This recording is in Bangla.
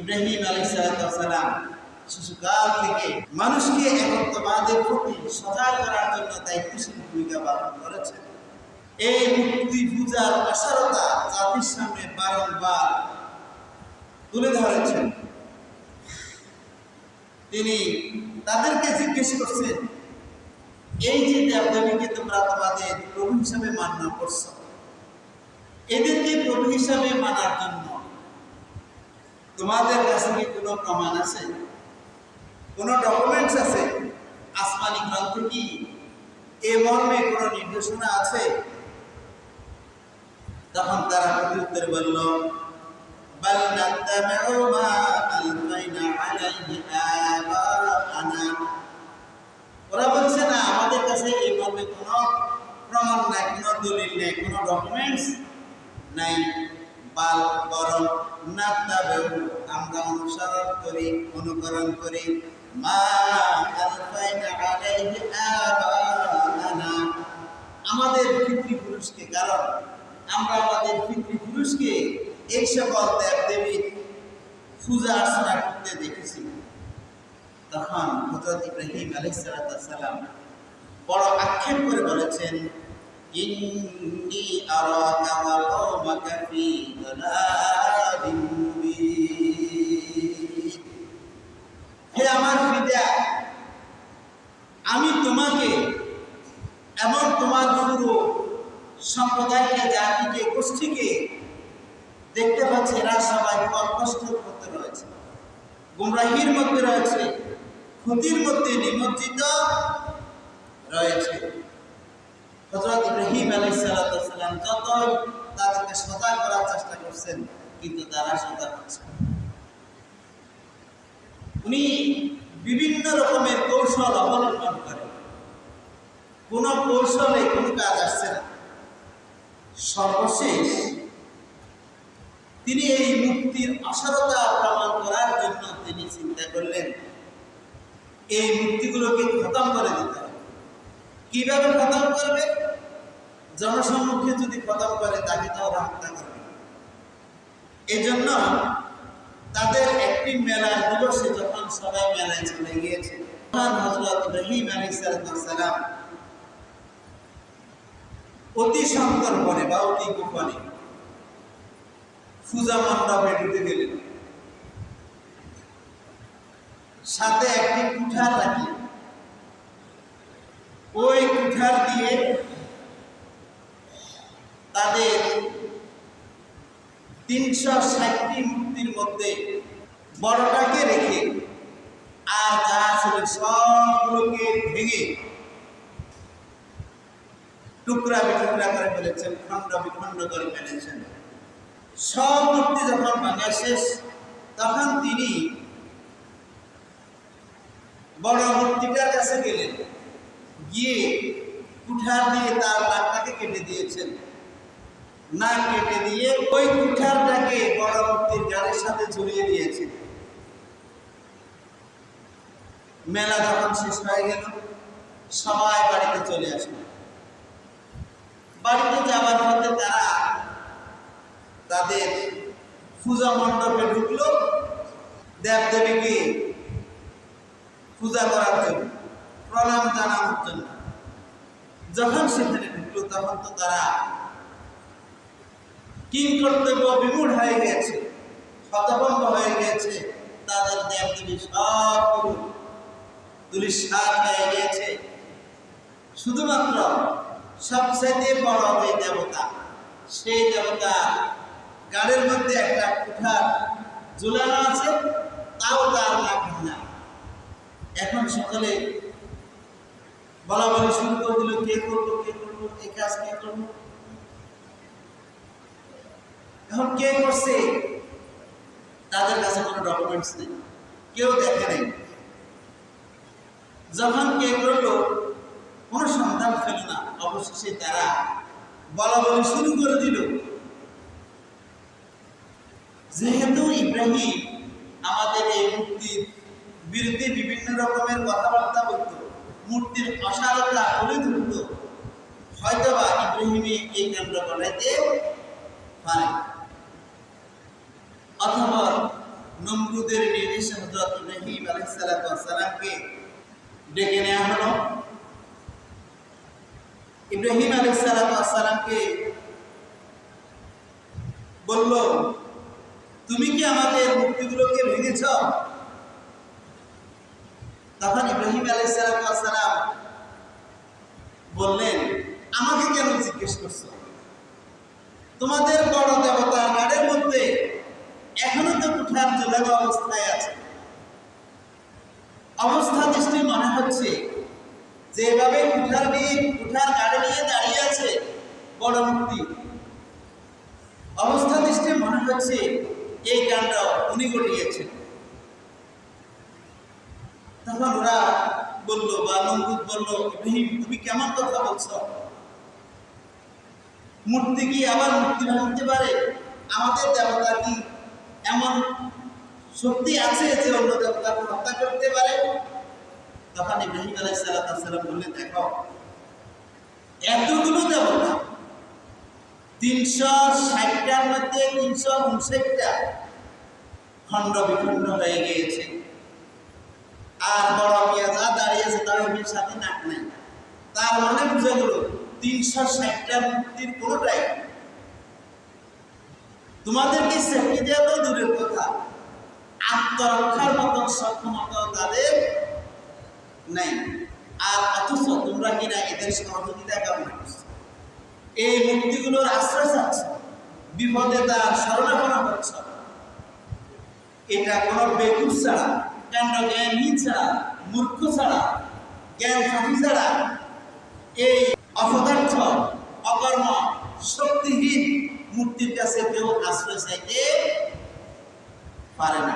ইব্রাহিম আলাইসালাম শিশুকাল থেকে মানুষকে একত্ববাদের প্রতি সজাগ করার জন্য দায়িত্বশীল ভূমিকা পালন করেছেন। এই মুক্তি পূজার অসারতা জাতির সামনে বারংবার তুলে ধরেছেন। তিনি তাদেরকে জিজ্ঞেস করছেন, এই যে দেবদেবীকে তোমরা তোমাদের প্রভু হিসাবে মান্য করছ, এদেরকে প্রভু হিসাবে মানার জন্য তোমাদের কাছে কি কোনো প্রমাণ আছে কোনো ডকুমেন্টস আছে আসমানি গ্রন্থে কি এ মর্মে কোনো নির্দেশনা আছে তখন তারা প্রত্যুত্তর বলল بل نتبع ما ألقينا عليه آباءنا ওরা বলছে না আমাদের কাছে এই মর্মে কোনো প্রমাণ নাই কোনো দলিল নেই কোনো ডকুমেন্টস নাই বাল বরং নাত্তাবেউ আমরা অনুসরণ করি, অনুকরণ করি। মা আমাদের পিতৃপুরুষকে, কারণ আমরা আমাদের পিতৃপুরুষকে এই সকল দেব দেবীর পূজা অর্চনা করতে দেখেছি। তখন হজরত ইব্রাহিম আলাইসালাম বড় আক্ষেপ করে বলেছেন আরাকা ওয়া কওমাকা ফি দালালিন হে আমার পিতা আমি তোমাকে এবং তোমার পুরো সম্প্রদায়কে, জাতিকে, গোষ্ঠীকে দেখতে পাচ্ছি, এরা সবাই কষ্ট করতে রয়েছে। গুমরাহির মধ্যে রয়েছে ক্ষতির মধ্যে নিমজ্জিত রয়েছে। হজরত ইব্রাহিম আলাই সালাম যতই তাদেরকে সজাগ করার চেষ্টা করছেন, কিন্তু তারা সজাগ হচ্ছে উনি বিভিন্ন রকমের কৌশল অবলম্বন করেন। কোনো কৌশলে কোনো কাজ আসছে না। সর্বশেষ তিনি এই মুক্তির অসারতা প্রমাণ করার জন্য তিনি চিন্তা করলেন, এই মুক্তিগুলোকে খতম করে দিতে হবে। কীভাবে খতম করবে? জনসম্মুখে যদি খতম করে, তাকে তো হত্যা এই জন্য তাদের একটি মেলার দিবসে যখন সবাই মেলায় চলে গিয়েছে। বা অতি গোপনে পূজা মণ্ডপে ঢুকে গেলেন। সাথে একটি কুঠার রাখি ওই কুঠার দিয়ে তাদের তিনশো ষাটটি মূর্তির মধ্যে বড়টাকে রেখে আর যা ছিল সবগুলোকে ভেঙে টুকরা বিটুকরা করে ফেলেছেন, খণ্ড বিখণ্ড করে ফেলেছেন। সব মূর্তি যখন ভাঙা শেষ, তখন তিনি বড় মূর্তিটার কাছে গেলেন, গিয়ে কুঠার দিয়ে তার নাকটাকে কেটে দিয়েছেন। নাক কেটে দিয়ে ওই কুঠারটাকে বড় মূর্তির সাথে ঝুলিয়ে দিয়েছেন মেলা যখন শেষ হয়ে গেল, সবাই বাড়িতে চলে আসলো। বাড়িতে যাওয়ার পথে তারা তাদের পূজা মণ্ডপে ঢুকলো, দেবদেবীকে পূজা করার জন্য, প্রণাম জানানোর জন্য। যখন সেখানে ঢুকলো, তখন তো তারা কিং কর্তব্য বিমূঢ় হয়ে গেছে, হতভম্ব হয়ে গেছে, তাদের দেব দেবদেবী সব তুলিশ হয়ে গিয়েছে শুধুমাত্র সবচেয়ে বড় যে দেবতা, সেই দেবতা গাড়ির মধ্যে একটা কুঠার ঝুলানো আছে, তাও তার লাভ না এখন সকালে বলা বলি শুরু করে দিল, কে করব কে করব এই কাজ কে করব এখন কে করছে? তাদের কাছে কোনো ডকুমেন্টস নেই। কেউ দেখে নেই। যখন কে করল, কোনো সন্ধান পেল না। অবশেষে তারা বলা বলি শুরু করে দিল। যেহেতু ইব্রাহিম আমাদের এই মূর্তির বিরুদ্ধে বিভিন্ন রকমের কথাবার্তা বলত, মূর্তির অসারতা তুলে ধরত, হয়তোবা ইব্রাহিমে এই কাণ্ড ঘটাইতে পারে অথবা নমরুদের নির্দেশ হজরত ইব্রাহিম আলাইসালামকে ডেকে নেওয়া হলো। ইব্রাহিম আলাইসালামকে বলল, তুমি কি আমাদের মূর্তিগুলোকে ভেঙেছ? তখন ইব্রাহিম আলাইসালাম বললেন, আমাকে কেন জিজ্ঞেস করছ? তোমাদের বড় দেবতা গাড়ের মধ্যে এখনও তো কুঠার অবস্থায় আছে। অবস্থা দৃষ্টি মনে হচ্ছে যেভাবে কুঠার নিয়ে কুঠার গাড়ি নিয়ে দাঁড়িয়ে আছে বড় মূর্তি অবস্থা দৃষ্টি মনে হচ্ছে এই কাণ্ড উনি ঘটিয়েছেন তখন ওরা বলল, বা নমরুদ বলল, ইব্রাহিম, তুমি কেমন কথা বলছো? মূর্তি কি আবার মূর্তি ভাঙতে পারে? আমাদের দেবতা কি এমন শক্তি আছে যে অন্য দেবতাকে হত্যা করতে পারে? তখন ইব্রাহিম আলাই সালাম বললেন, দেখো, এতগুলো দেবতা, তিনশো ষাটটার মধ্যে তিনশো উনষাটটা খণ্ড বিখণ্ড হয়ে গিয়েছে। আর বড় মিয়া যা দাঁড়িয়েছে তার ওই সাথে নাক নাই। তার মানে বুঝে গেল, তিনশো ষাটটা মূর্তির কোনোটাই। তোমাদেরকে সেফটি দেওয়া তো দূরের কথা। আত্মরক্ষার মতন সক্ষমতা তাদের নাই। আর অথচ তোমরা কিনা এদের সহযোগিতা কামনা এই মূর্তিগুলোর আশ্রয় চাচ্ছ? বিপদে তার শরণাপনা করছ এটা কোনো বেকুব ছাড়া কাণ্ড জ্ঞানহীন ছাড়া, মূর্খ ছাড়া, জ্ঞান ফাঁকি ছাড়া, এই অপদার্থ, অকর্ম, শক্তিহীন মূর্তির কাছে কেউ আশ্রয় চাইতে পারে না